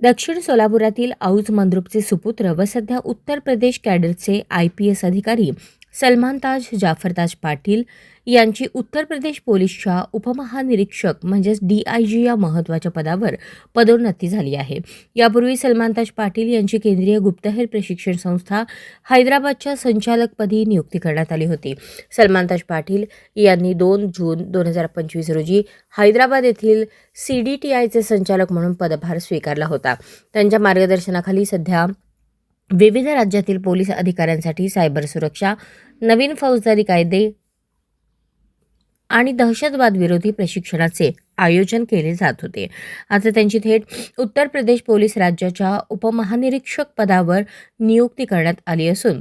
दक्षिण सोलापुरातील औज मंद्रुपचे सुपुत्र व सध्या उत्तर प्रदेश कॅडरचे आय पी एस अधिकारी सलमान ताज जाफरताज पाटील यांची उत्तर प्रदेश पोलीसच्या उपमहानिरीक्षक म्हणजेच डी आय जी या महत्त्वाच्या पदावर पदोन्नती झाली आहे. यापूर्वी सलमानताज पाटील यांची केंद्रीय गुप्तहेर प्रशिक्षण संस्था हैदराबादच्या संचालकपदी नियुक्ती करण्यात आली होती. सलमानताज पाटील यांनी दोन जून दोन हजार पंचवीस रोजी हैदराबाद येथील सी डी टी आयचे संचालक म्हणून पदभार स्वीकारला होता. त्यांच्या मार्गदर्शनाखाली सध्या विविध राज्यातील पोलीस अधिकाऱ्यांसाठी सायबर सुरक्षा नवीन फौजदारी कायदे आणि दहशतवाद विरोधी प्रशिक्षणाचे आयोजन केले जात होते. आता त्यांची थेट उत्तर प्रदेश पोलीस राज्याच्या उपमहानिरीक्षक पदावर नियुक्ती करण्यात आली असून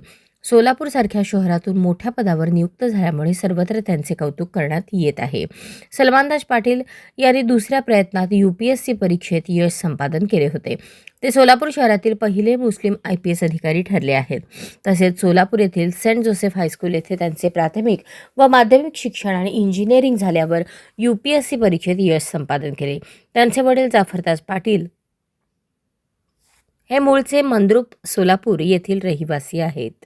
सोलापूरसारख्या शहरातून मोठ्या पदावर नियुक्त झाल्यामुळे सर्वत्र त्यांचे कौतुक करण्यात येत आहे. सलमानदास पाटील यांनी दुसऱ्या प्रयत्नात यू पी एस सी परीक्षेत यश संपादन केले होते. ते सोलापूर शहरातील पहिले मुस्लिम आय पी एस अधिकारी ठरले आहेत. तसेच सोलापूर येथील सेंट जोसेफ हायस्कूल येथे त्यांचे प्राथमिक व माध्यमिक शिक्षण आणि इंजिनिअरिंग झाल्यावर यू पी एस सी परीक्षेत यश संपादन केले. त्यांचे वडील जाफरदास पाटील हे मूळचे मंद्रुप सोलापूर येथील रहिवासी आहेत.